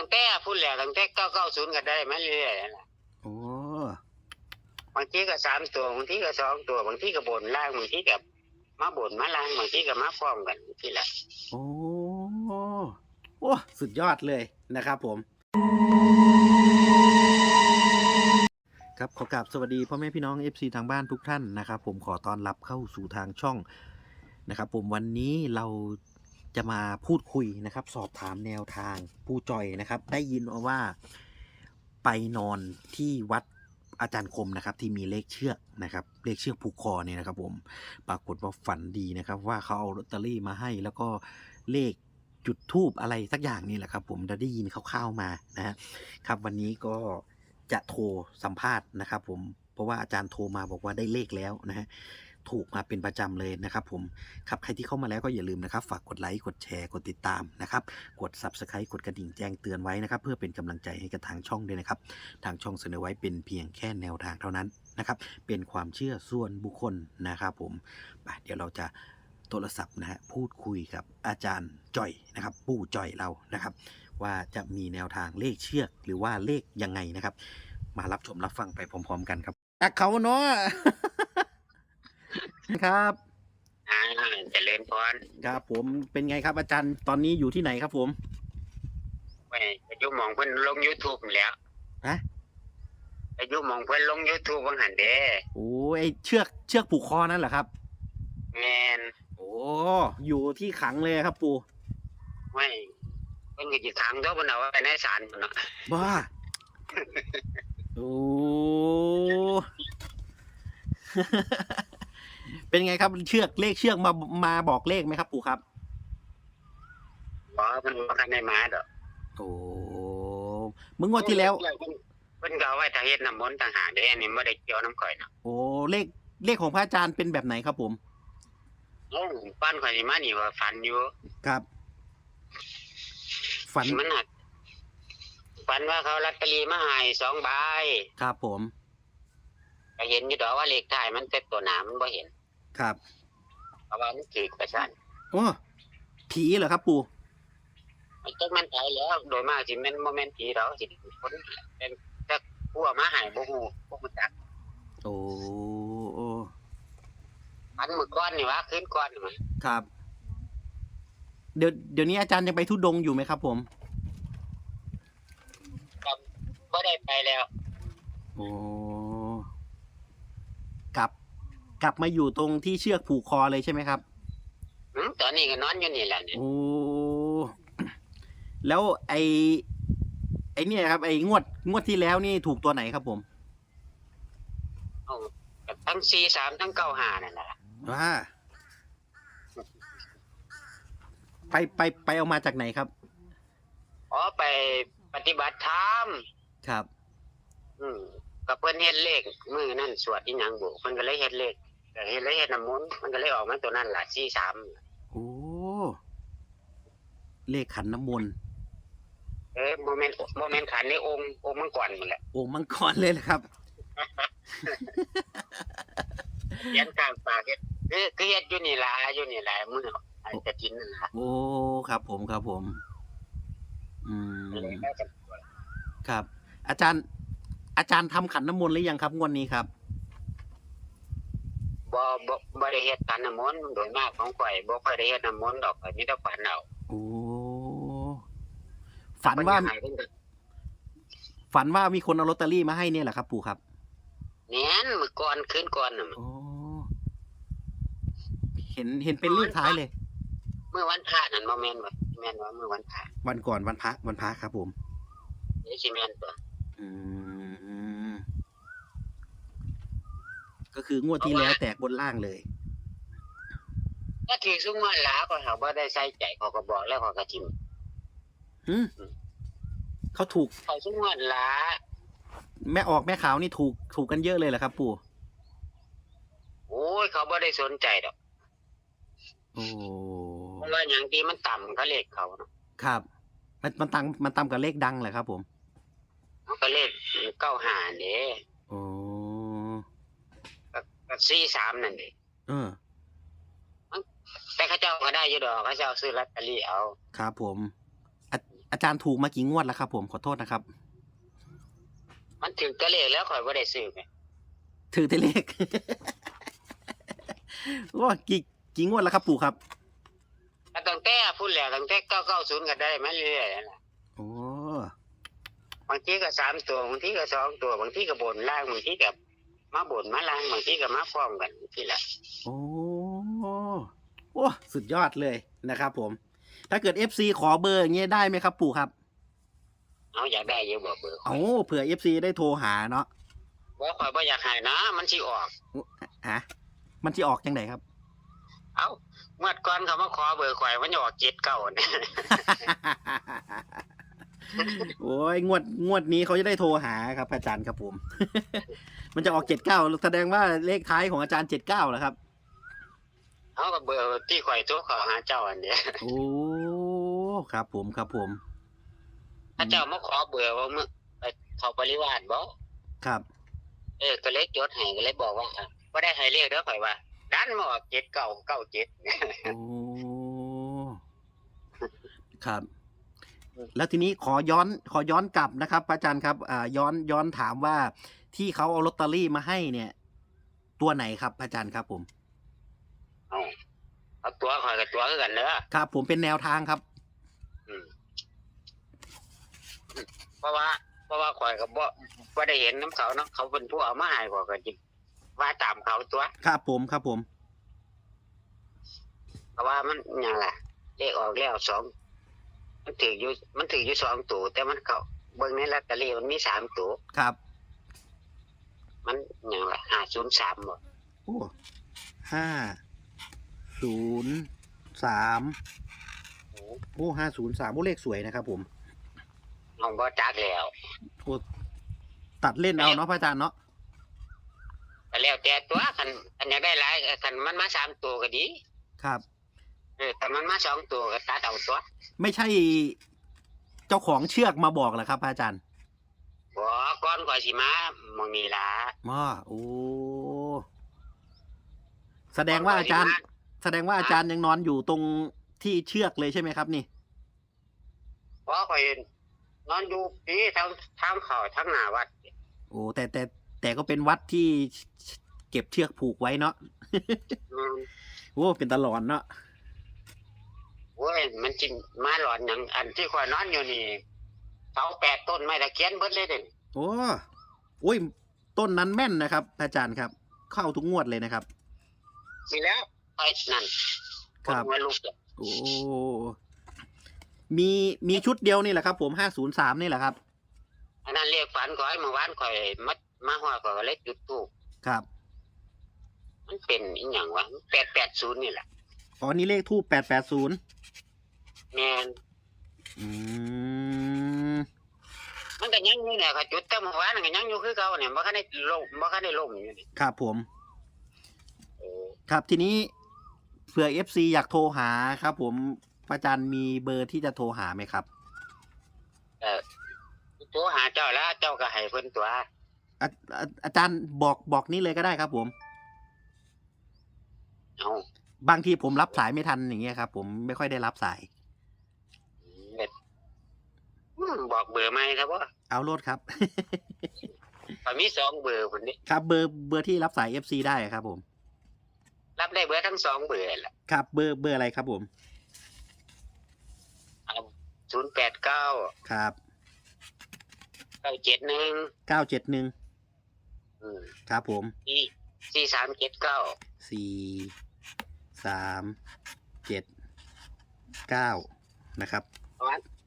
ตั้งแต่พูดแล้วตั้งแต่เก้าเก้าศูนย์ก็ได้มาเรื่อยๆนั่นล่ะโอ้บางทีก็สามตัวบางทีก็สองตัวบางทีก็บนล่างบางทีก็มาบนมาล่างบางทีก็มาพร้อมกันที่ละโอ้โอ้สุดยอดเลยนะครับผม ครับขอกราบสวัสดีพ่อแม่พี่น้อง FC ทางบ้านทุกท่านนะครับผมขอต้อนรับเข้าสู่ทางช่องนะครับผมวันนี้เรา จะมาพูดคุยนะครับ สอบถามแนวทางผู้จอยนะครับ ได้ยินมาว่าไปนอนที่วัดอาจารย์คมนะครับ ที่มีเลขเชือกนะครับ เลขเชือกผูกคอเนี่ยนะครับ ผมปรากฏว่าฝันดีนะครับ ว่าเขาเอาลอตเตอรี่มาให้ แล้วก็เลขจุดทูบอะไรสักอย่างนี่แหละครับ ผมได้ยินคร่าวๆมานะครับ วันนี้ก็จะโทรสัมภาษณ์นะครับ ผมเพราะว่าอาจารย์โทรมาบอกว่าได้เลขแล้วนะฮะ ถูกมาเป็นประจำเลยนะครับผมครับใครที่เข้ามาแล้วก็อย่าลืมนะครับ ฝากกดไลค์กดแชร์กดติดตามนะครับกด Subscribe กดกระดิ่งแจ้งเตือนไว้นะครับ เพื่อเป็นกำลังใจให้กับทางช่องด้วยนะครับ ทางช่องเสนอไว้เป็นเพียงแค่แนวทางเท่านั้นนะครับ เป็นความเชื่อส่วนบุคคลนะครับผมไปเดี๋ยวเราจะโทรศัพท์นะฮะพูดคุยกับอาจารย์จ่อยนะครับ ปู่จ่อยเรานะครับ ว่าจะมีแนวทางเลขเชือกหรือว่าเลขยังไงนะครับ มารับชมรับฟังไปพร้อม ๆ กันครับอะเขาเนาะ ครับอ่าเจริญพรครับผมเป็นไงครับอาจารย์ตอนนี้อยู่ที่ไหนครับผมไปอายุหมองเพิ่นลง YouTube นั่นแหล้วฮะอายุหมองเพิ่นลง YouTube บางหันเด้โอ้ไอเชือกเชือกผูกคอนั่นเหรอครับ แมนโอ้อยู่ที่ขังเลยครับปู่ไม่เพิ่นก็สิขังตัวเพิ่นเอาไว้ในศาลพุ่นเนาะบ้าโอ้ เป็นไงครับเชือกเลขเชือกมามาบอกเลขไหมครับปู่ครับบ่เพิ่นบ่คันได้มาดอกโอ้มึงงวดที่แล้ว เพิ่นก็เอาไว้ถ้าเฮ็ดน้ำมนต์ต่างหากเด้อันนี้บ่ได้เกี่ยวน้ำข่อยเนาะโอ้เลขเลขของพระอาจารย์เป็นแบบไหนครับผม โอ้ป้านข่อยนี่มานี่ว่าฝันอยู่ครับ ฝันมันหักฝันว่าเขาลอตเตอรี่มาให้สองใบครับผม ก็เห็นอยู่ดอกว่าเลขท้ายมันแต่ตัวหนามันบ่เห็น ครับเพราะว่ามันถือประชันโอ้ผีเหรอครับ ปู่มันจักมันตายแล้ว โดยมากสิแม่นบ่แม่นผีดอกสิคนเป็นแต่ผู้เอามาให้บ่ฮู้บ่ฮู้จักโอ้โอ้ฝันมื้อก่อนนี่ว่าคืนก่อนนี่มันครับ เดี๋ยวเดี๋ยวนี้อาจารย์ยังไปทุดงค์อยู่ไหมครับ ผมก็บ่ได้ไปแล้ว โอ้กลับ กลับมาอยู่ตรงที่เชือกผูกคอเลยใช่ไหมครับหืมตอนนี้ก็นอนอยู่นี่แหละเนี่ยโอ้แล้วไอไอเนี่ยครับ ไองวดงวดที่แล้วนี่ถูกตัวไหนครับผมเอาก็ทั้ง43ทั้ง95นั่นแหละว่าไปไปไปเอามาจากไหนครับ อ๋อไปปฏิบัติธรรมครับ อืมก็เพิ่นเฮ็ดเลขมื้อนั้นสวดอีหยังบ่เพิ่นก็เลยเฮ็ดเลข ก็เฮ็ดเลยเฮ็ดน้ำมนต์มันก็เลยออกมาตัวนั้นล่ะ43โอ้เลขขันน้ำมนต์เอ้ยบ่แม่นบ่แม่นขันในองค์องค์มังกรนั่นแหละโอ้มังกรเลยนะครับ เขียนข้างปากเฮ็ดคือคือเฮ็ดอยู่นี่ล่ะอยู่นี่ล่ะมื้อไอ้จะกินนั่นล่ะโอ้ครับผมครับผม อืมครับ อาจารย์ อาจารย์ทำขันน้ำมนต์หรือยังครับงวดนี้ครับ บ่บ่บ่ได้เฮ็ดขันน้ำมนต์โดยมากของข่อยบ่ค่อยได้เฮ็ดน้ำมนต์ดอกก็มีแต่ฝันเอาโอ้ฝันว่า เพิ่นก็ให้เพิ่นก็ฝันว่ามีคนเอาลอตเตอรี่มาให้เนี่ยแหละครับ ปู่ครับแม่นมื้อก่อนคืนก่อนน่ะ โอ้เห็นเห็นเป็นเลขท้ายเลยมื้อวันพระนั่นบ่แม่นบ่แม่นว่ามื้อวันพระวันก่อนวันพระวันพระครับผม นี่สิแม่นตัวอืม ก็คืองวดที่แล้วแตกบนล่างเลย ก็ถือซุงว่าหลาก็เขาบ่ได้ใส่ใจเขาก็บอกแล้วเขาก็ทิมหืมเขาถูกเขาซุงว่าหลาแม่ออกแม่ขาวนี่ถูกถูกกันเยอะเลยเหรอครับ ปู่โอ้ยเขาบ่ได้สนใจดอกโอ้เพราะว่าหยังที่มันต่ำเขาเลขเขาเนาะครับ มันมันตังมันตามกับเลขดังเหรอครับ ผมเขาก็เลขเก้าหาเด้โอ้ ก็สี่สามนั่นเด้เออ แต่เขาเจ้าก็ได้อยู่ดอกเขาเจ้าซื้อลอตเตอรี่เอา ครับผมอาอาจารย์ถูกมากี่งวดแล้วครับ ผมขอโทษนะครับ มันถึงตัวเลขแล้วข่อยบ่ได้ซื้อไงถือแต่เลข ว่ากี่กี่งวดแล้วครับ ปู่ครับก็ตั้งแต่พูดแล้วตั้งแต่990ก็ได้มาเรื่อยๆนั่นล่ะโอ้บางทีก็สามตัวบางทีก็สองตัวบางทีก็บนล่างบางทีก็ มาบนมาล่างบางทีก็มาพร้อมกันที่ละโอ้โอ้สุดยอดเลยนะครับผม ถ้าเกิด FC ขอเบอร์อย่างเงี้ยได้ไหมครับ ปู่ครับเอาอยากได้เยอะบอกเบอร์เอาเผื่อ FC ได้โทรหาเนาะบ่ข่อยบ่อยากให้นะ มันสิออกฮะมันจะออกยังไงครับ เอ้าเมื่อก่อนเขามาขอเบอร์ข่อยมันจะออกเจ็ดเก้าเนี่ย โอ้ยงวดงวดนี้เขาจะได้โทรหาครับ อาจารย์ครับผม มันจะออกเจ็ดเก้าแสดงว่าเลขท้ายของอาจารย์เจ็ดเก้าเหรอครับเอากับเบอร์ที่ข่อยโทรขอหาเจ้าอันเนี้ยโอ้ครับผมครับผมถ้าเจ้ามาขอเบอร์ว่ามึงไปเขาบริวารบ่ครับ เออก็เลยจดให้ก็เลยบอกว่าอะบ่ได้ให้เลขเด้อข่อยว่าดันมาออกเจ็ดเก้าเก้าเจ็ดโอ้ครับ แล้วทีนี้ขอย้อนขอย้อนกลับนะครับอาจารย์ครับอ่าย้อนย้อนถามว่าที่เขาเอาลอตเตอรี่มาให้เนี่ย ตัวไหนครับอาจารย์ครับ ผม เอาเอาตัวข่อยกับตัวคือกันเด้อครับ ผมเป็นแนวทางครับ อืมเพราะว่า เพราะว่าข่อยก็บ่บ่ได้เห็นน้ำเขาเนาะเขาเป็นผู้เอามาให้ข่อยก็จิว่าตามเขาตัวครับผมครับผม เพราะว่ามันหยังล่ะเลขออกแล้วสอง มันถืออยู่มันถืออยู่สองตัวแต่มันเขาเบิ่งในลอตเตอรี่มันมีสามตัวครับมันหยังล่ะห้าศูนย์สามบ่โอ้ห้าศูนย์สามโอ้ห้าศูนย์สามโอ้เลขสวยนะครับผมน้องบ่จักแล้วโอ้ตัดเล่นเอาเนาะพระอาจารย์เนาะก็แล้วแต่ตัวคันอันอยากได้หลายคันมันมาสามตัวก็ดี ครับ เออแต่มันมาสองตัวก็ตัดเอาตัวไม่ใช่เจ้าของเชือกมาบอกเหรอครับพระอาจารย์บ่ก่อนก่อนสิมาหมองนี้ล่ะอ๋อโอ้แสดงว่าอาจารย์ แสดงว่าอาจารย์ยังนอนอยู่ตรงที่เชือกเลยใช่ไหมครับ นี่เพราะข่อยนอนอยู่ที่ทางทางเขาทางหน้าวัด โอ้แต่แต่แต่ก็เป็นวัดที่เก็บเชือกผูกไว้เนาะอืมโอ้เป็นตลอดเนาะโอ้ ยมันจิมาหลอนอย่างอันที่ข่อยนอนอยู่นี่เสาแปดต้นไม้ตะเคียนเบิดเลยเด่นโอ้โอ้ยต้นนั้นแม่นนะครับ อาจารย์ครับ เข้าทุกงวดเลยนะครับ มีแล้วไอ้นั่นครับนหัวลูกเลยโอ้มีมีชุดเดียวนี่แหละครับ ผมห้าศูนย์สามนี่แหละครับ อันนั้นเรียกฝันข่อยเมื่อวานข่อยมามาหัวข่อยก็เลยจุดทูปครับ มันเป็นอีหยังวะแปดแปดศูนย์นี่แหละอ๋อนี่เลขทูปแปดแปดศูนย์ แม่นอืมมันก็ยังอยู่เนี่ยเขาจุดแต่เมื่อวานนก็ยังอยู่คือเก่าเนี่ยบ่คันได้ลงบ่คันได้ลงอยู่นี่ครับผม เออครับทีนี้เผื่อเอฟซีอยากโทรหาครับ ผมอาจารย์มีเบอร์ที่จะโทรหาไหมครับเออโทรหาเจ้าแล้วเจ้าก็ให้เพิ่นตัวอาอาอาจารย์บอกบอกนี่เลยก็ได้ครับ ผม เอาบางทีผมรับสายไม่ทันอย่างเงี้ยครับ ผมไม่ค่อยได้รับสายเบ็ด อืมบอกเบอร์ใหม่ครับว่าเอาโลดครับก็มีสองเบอร์พุ่นนี่ครับเบอร์เบอร์ที่รับสายเอฟซีได้ครับผม รับได้เบอร์ทั้งสองเบอร์แหละครับเบอร์เบอร์อะไรครับผม ศูนย์แปดเก้าครับเก้าเจ็ดหนึ่งเก้าเจ็ดหนึ่งอืมครับผมสี่สี่สามเจ็ดเก้าสี่สามเจ็ดเก้านะครับ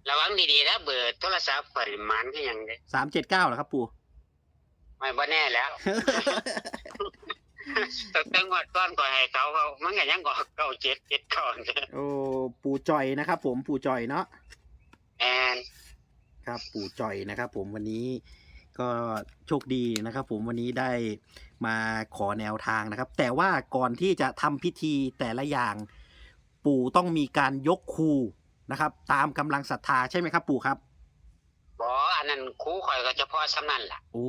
ระวังดีๆนะเบอร์โทรศัพท์ปริมาณที่ยังเด้สามเจ็ดเก้าเหรอครับ ปู่ไม่บ่แน่แล้วตั้งแต่งวดก้อนก่อนให้เขาเขามันก็ยังออกเก้าเจ็ดเจ็ดก่อนโอ้ปู่จอยนะครับ ผมปู่จอยเนาะแอนครับ ปู่จอยนะครับ ผมวันนี้ก็โชคดีนะครับ ผมวันนี้ได้มาขอแนวทางนะครับ แต่ว่าก่อนที่จะทำพิธีแต่ละอย่าง ปู่ต้องมีการยกครู นะครับ ตามกำลังศรัทธาใช่ไหมครับปู่ครับบออันนั้นครูข่อยก็เฉพาะสำนันล่ะโอ้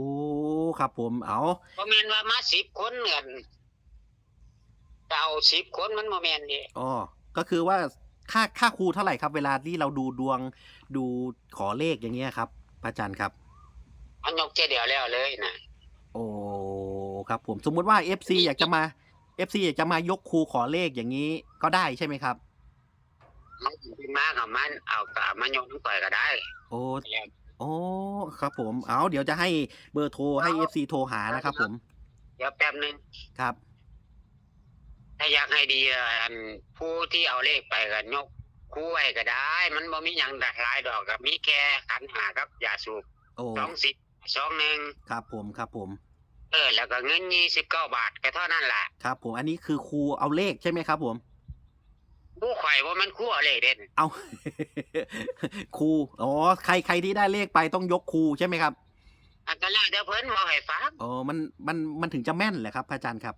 ครับผมเอาบ่แม่นว่ามาสิบคนเงินจะเอาสิบคนมันบ่แม่นดิอ๋อก็คือว่าค่าค่าครูเท่าไหร่ครับ เวลาที่เราดูดวงดูขอเลขอย่างเงี้ยครับพระอาจารย์ครับเอายกเจเดียวแล้วเลยนะโอ้ครับผมสมมุติว่า FC อยากจะมา FC อยากจะมายกครูขอเลขอย่างนี้ก็ได้ใช่ไหมครับ มันเป็นมากกับมันเอากับมันยกน้ำต่อยก็ได้โอ้แล้วโอ้ครับผม เอาเดี๋ยวจะให้เบอร์โทรให้ FC โทรหานะครับผม เดี๋ยวแป๊บนึงครับ ถ้าอยากให้ดีอะอันผู้ที่เอาเลขไปก็ยกคู่ไว้ก็ได้ มันบ่มีหยังดักหลายดอกกับมีแค่ขันหากับยาสูบโอ้สองสิบสองหนึ่งครับผมครับผม เออ แล้วก็เงินยี่สิบเก้าบาทก็เท่านั้นแหละ ครับผมอันนี้คือครูเอาเลขใช่ไหมครับผม ผู้ข่อยว่ามันคู่เอาเลขเด่นเอาครูอ๋อใครใครที่ได้เลขไปต้องยกครูใช่ไหมครับอันก็แล้วเดี๋ยวเพิ่นบอกให้ฟังอ๋อมันมันมันถึงจะแม่นแหละครับพระอาจารย์ครับ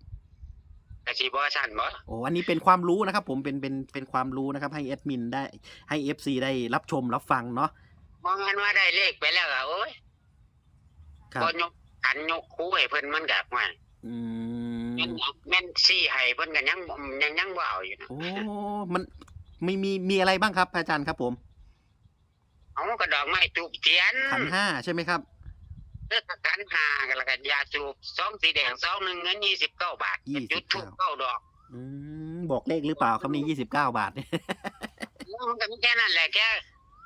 กะสิบ่สั่นบ่โอ้อันนี้เป็นความรู้นะครับ ผมเป็นเป็นเป็นความรู้นะครับ ให้แอดมินได้ให้ FC ได้รับชมรับฟังเนาะบ่แม่นว่าได้เลขไปแล้วก็โอ้ยครับบ่ยกขันยกคู่ให้เพิ่นมันก็ว่าอื แม่นมแม่นซี่ให้เพิ่นก็ยังยังยังบ่เอาอยู่นะโอ้มันมีมีมีอะไรบ้างครับพระอาจารย์ครับผมเอากระดอกไม้ตูบเทียนขันห้าใช่ไหมครับเลือกขันหากันแล้วก็ยาสูบซองสีแดงซองหนึงเงิน29บาท29จุดทูบเก้าดอกอืมบอกเลขหรือเปล่าครับนี่ยี่สิบเก้าบาทแล้วมันก็มีแค่นั้นแหละแค่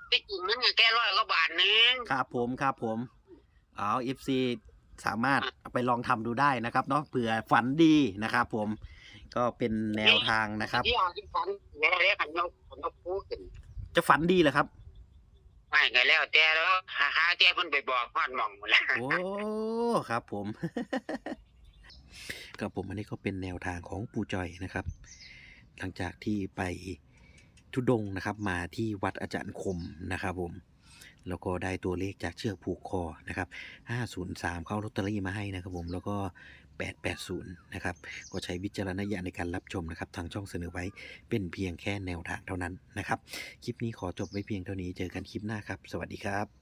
ที่จริงมันก็แค่ร้อยกว่าบาทนึงครับผมครับผมเอา FC สามารถเอาไปลองทำดูได้นะครับเนาะเผื่อฝันดีนะครับผมก็เป็นแนวทางนะครับ ที่เอาที่ฝันแล้วเรียกขันยกขันยกคู่ขึ้นจะฝันดีเหรอครับ ไม่ก็แล้วแต่แล้วหาหาแต่เพิ่นไปบอกฮอดหม่องหมดแล้ว โอ้ ครับผม กับผมอันนี้ก็เป็นแนวทางของปู่จอยนะครับ หลังจากที่ไปทุดงค์นะครับ มาที่วัดอาจารย์คมนะครับผม แล้วก็ได้ตัวเลขจากเชือกผูกคอนะครับ 503 เข้าลอตเตอรี่มาให้นะครับผมแล้วก็ 880 นะครับ ก็ใช้วิจารณญาณในการรับชมนะครับ ทางช่องเสนอไว้เป็นเพียงแค่แนวทางเท่านั้นนะครับ คลิปนี้ขอจบไว้เพียงเท่านี้เจอกันคลิปหน้าครับ สวัสดีครับ